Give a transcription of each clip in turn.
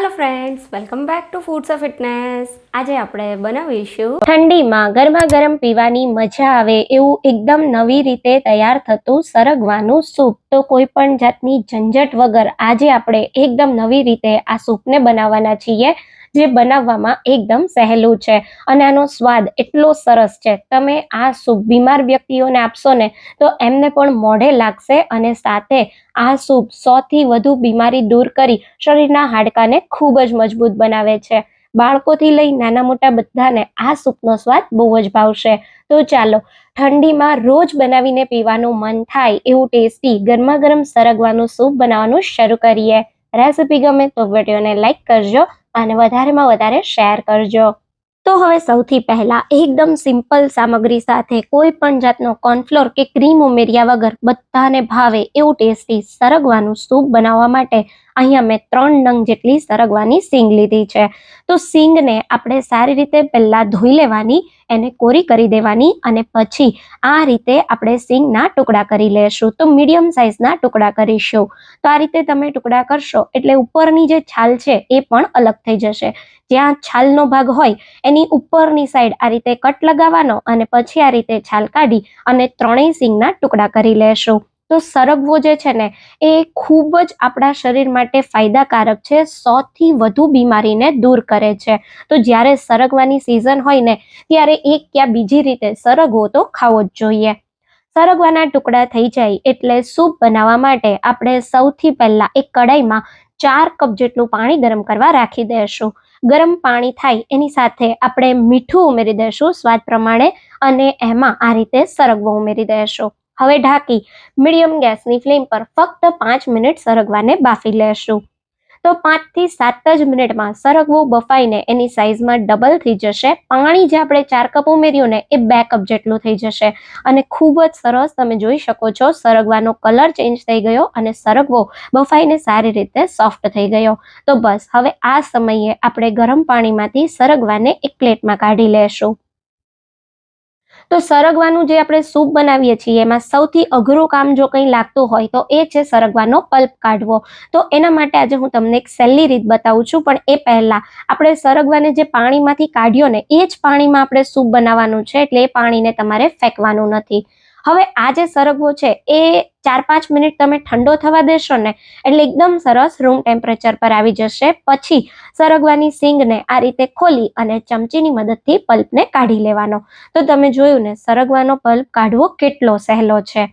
Hello friends welcome back to foods of fitness આજે આપણે બનાવીશું ઠંડીમાં ગરમા ગરમ પીવાની મજા આવે એવું એકદમ નવી રીતે તૈયાર થતું સરગવાનું સૂપ. તો કોઈ પણ જાતની ઝંઝટ વગર આજે આપણે એકદમ નવી રીતે આ સૂપને બનાવવાના છીએ. જે બનાવવામાં એકદમ સહેલું છે. અને આનો સ્વાદ એટલો સરસ છે. તમે આ સૂપ બીમાર વ્યક્તિઓને આપશો ને, તો એમને પણ મોઢે લાગશે અને સાથે આ સૂપ સોથી વધુ બીમારી દૂર કરી શરીરના હાડકાને ખૂબ જ મજબૂત બનાવે છે. બાળકોથી લઈ નાના મોટા બધાને આ સૂપનો સ્વાદ બહુ જ ભાવશે. તો ચાલો, ઠંડીમાં રોજ બનાવીને પીવાનું મન થાય એવું ટેસ્ટી ગરમા ગરમ સરગવાનું સૂપ બનાવવાનું શરૂ કરીએ. રેસિપી ગમે તો વિડીયોને લાઇક કરજો અને વધારેમાં વધારે શેર કરજો. તો હવે સૌથી પહેલાં એકદમ સિમ્પલ સામગ્રી સાથે કોઈ પણ જાતનો કોર્નફ્લોર કે ક્રીમ ઉમેર્યા વગર બધાને ભાવે એવું ટેસ્ટી સરગવાનું સૂપ બનાવવા માટે અહીંયા મેં ત્રણ નંગ જેટલી સરગવાની સિંગ લીધી છે. તો સિંગને આપણે સારી રીતે પહેલાં ધોઈ લેવાની એને કોરી કરી દેવાની અને પછી આ રીતે આપણે સિંગના ટુકડા કરી લેશું. તો મીડિયમ સાઇઝના ટુકડા કરીશું. તો આ રીતે તમે ટુકડા કરશો એટલે ઉપરની જે છાલ છે એ પણ અલગ થઈ જશે. જ્યાં છાલનો ભાગ હોય એની ઉપરની સાઈડ આ રીતે કટ લગાવવાનો અને પછી આ રીતે છાલ કાઢી અને ત્રણેય સિંગના ટુકડા કરી લેશું. તો સરગવો જે છે ને, એ ખૂબ જ આપણા શરીર માટે ફાયદાકારક છે, સૌથી વધુ બીમારીને દૂર કરે છે. તો જ્યારે સરગવાની સિઝન હોય ને, ત્યારે એક ક્યાં બીજી રીતે સરગવો તો ખાવો જ જોઈએ. સરગવાના ટુકડા થઈ જાય એટલે સૂપ બનાવવા માટે આપણે સૌથી પહેલા એક કડાઈમાં ચાર કપ જેટલું પાણી ગરમ કરવા રાખી દઈશું ગરમ પાણી થાય એની સાથે આપણે મીઠું ઉમેરી દઈશું સ્વાદ પ્રમાણે અને એમાં આ રીતે સરગવો ઉમેરી દઈશું હવે ઢાંકી મીડિયમ ગેસની ફ્લેમ પર ફક્ત પાંચ મિનિટ સરગવાને બાફી લેશું. તો પાંચથી સાત જ મિનિટમાં સરગવો બફાઈને એની સાઇઝમાં ડબલ થઈ જશે. પાણી જે આપણે ચાર કપ ઉમેર્યું ને એ બે કપ જેટલું થઈ જશે. અને ખૂબ જ સરસ તમે જોઈ શકો છો, સરગવાનો કલર ચેન્જ થઈ ગયો અને સરગવો બફાઈને સારી રીતે સોફ્ટ થઈ ગયો. તો બસ, હવે આ સમયે આપણે ગરમ પાણીમાંથી સરગવાને એક પ્લેટમાં કાઢી લેશું. તો સરગવાનું જે આપણે સૂપ બનાવીએ છીએ, એમાં સૌથી અઘરું કામ જો કંઈ લાગતું હોય, તો એ છે સરગવાનો પલ્પ કાઢવો. તો એના માટે આજે હું તમને એક સહેલી રીત બતાવું છું, પણ એ પહેલાં આપણે સરગવાને જે પાણીમાંથી કાઢ્યો ને, એ જ પાણીમાં આપણે સૂપ બનાવવાનું છે, એટલે એ પાણીને તમારે ફેંકવાનું નથી. હવે આ જે સરગવો છે, એ ચાર પાંચ મિનિટ તમે ઠંડો થવા દેશો ને, એટલે એકદમ સરસ રૂમ ટેમ્પરેચર પર આવી જશે. પછી સરગવાની સિંગને આ રીતે ખોલી અને ચમચીની મદદથી પલ્પને કાઢી લેવાનો. તો તમે જોયું ને, સરગવાનો પલ્પ કાઢવો કેટલો સહેલો છે.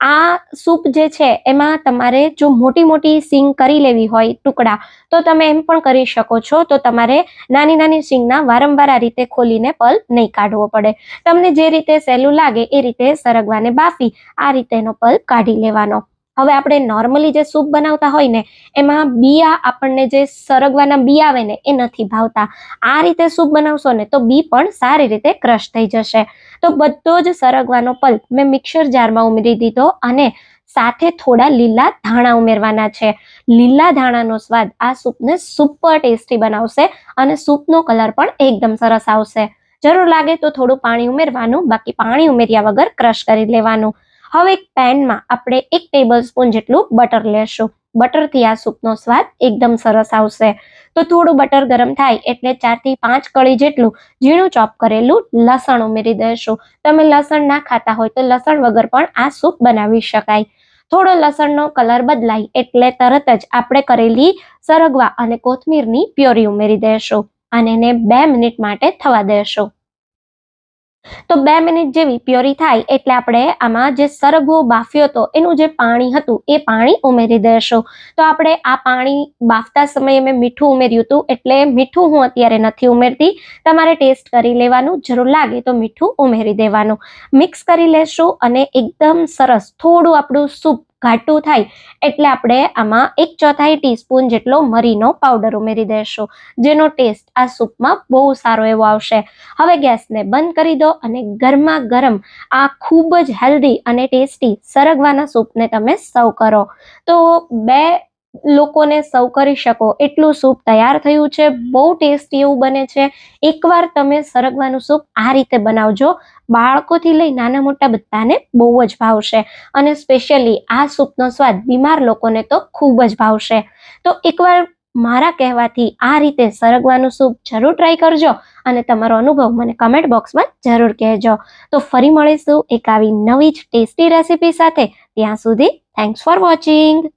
આ સૂપ જે છે, એમાં તમારે જો મોટી મોટી સિંગ કરી લેવી હોય ટુકડા, તો તમે એમ પણ કરી શકો છો. તો તમારે નાની નાની સિંગના વારંવાર આ રીતે ખોલીને પલ્પ નહીં કાઢવો પડે. તમને જે રીતે સહેલું લાગે એ રીતે સરગવાને બાફી આ રીતે એનો પલ્પ કાઢી લેવાનો. હવે આપણે નોર્મલી જે સૂપ બનાવતા હોય ને, એમાં બિયા આપણને જે સરગવાના બી આવે ને, એ નથી ભાવતા. આ રીતે સૂપ બનાવશો ને, તો બી પણ સારી રીતે ક્રશ થઈ જશે. તો બધો જ સરગવાનો પલ્પ મેં મિક્સર જારમાં ઉમેરી દીધો અને સાથે થોડા લીલા ધાણા ઉમેરવાના છે. લીલા ધાણાનો સ્વાદ આ સૂપને સુપર ટેસ્ટી બનાવશે અને સૂપનો કલર પણ એકદમ સરસ આવશે. જરૂર લાગે તો થોડું પાણી ઉમેરવાનું, બાકી પાણી ઉમેર્યા વગર ક્રશ કરી લેવાનું. હવે એક પેનમાં આપણે એક ટેબલ સ્પૂન જેટલું બટર લેશું. બટરથી આ સૂપનો સ્વાદ એકદમ સરસ આવશે. તો થોડું બટર ગરમ થાય એટલે ચારથી પાંચ કળી જેટલું ઝીણું ચોપ કરેલું લસણ ઉમેરી દેશું તમે લસણ ના ખાતા હોય તો લસણ વગર પણ આ સૂપ બનાવી શકાય. થોડો લસણનો કલર બદલાય એટલે તરત જ આપણે કરેલી સરગવા અને કોથમીરની પ્યોરી ઉમેરી દેશું અને એને બે મિનિટ માટે થવા દેશું તો બે મિનિટ જેવી પ્યોરી થાય એટલે આપણે આમાં જે સરગવો બાફ્યો હતો, એનું જે પાણી હતું, એ પાણી ઉમેરી દેશો. તો આપણે આ પાણી બાફતા સમયે મેં મીઠું ઉમેર્યું હતું, એટલે મીઠું હું અત્યારે નથી ઉમેરતી. તમારે ટેસ્ટ કરી લેવાનું, જરૂર લાગે તો મીઠું ઉમેરી દેવાનું. મિક્સ કરી લેશું અને એકદમ સરસ, થોડું આપણું સૂપ ઘાટું થાય એટલે આપણે આમાં એક ચોથાઈ ટીસ્પૂન જેટલો મરીનો પાવડર ઉમેરી દઈશું જેનો ટેસ્ટ આ સૂપમાં બહુ સારો એવો આવશે. હવે ગેસને બંધ કરી દો અને ગરમા ગરમ આ ખૂબ જ હેલ્ધી અને ટેસ્ટી સરગવાના સૂપને તમે સર્વ કરો. તો બે લોકોને સર્વ કરી શકો. એટલું સૂપ તૈયાર થયું છે. બહુ ટેસ્ટી એવું બને છે. એકવાર તમે સરગવાનું સૂપ આ રીતે બનાવજો. બાળકોથી લઈ નાના મોટા બધાને બહુ જ ભાવશે. અને સ્પેશિયલી આ સૂપનો સ્વાદ બીમાર લોકોને તો ખૂબ જ ભાવશે. તો એકવાર મારા કહેવાથી આ રીતે સરગવાનું સૂપ જરૂર ટ્રાય કરજો અને તમારો અનુભવ મને કમેન્ટ બોક્સમાં જરૂર કહેજો. તો ફરી મળીશું એક આવી નવી જ ટેસ્ટી રેસીપી સાથે. ત્યાં સુધી થેન્ક્સ ફોર વોચિંગ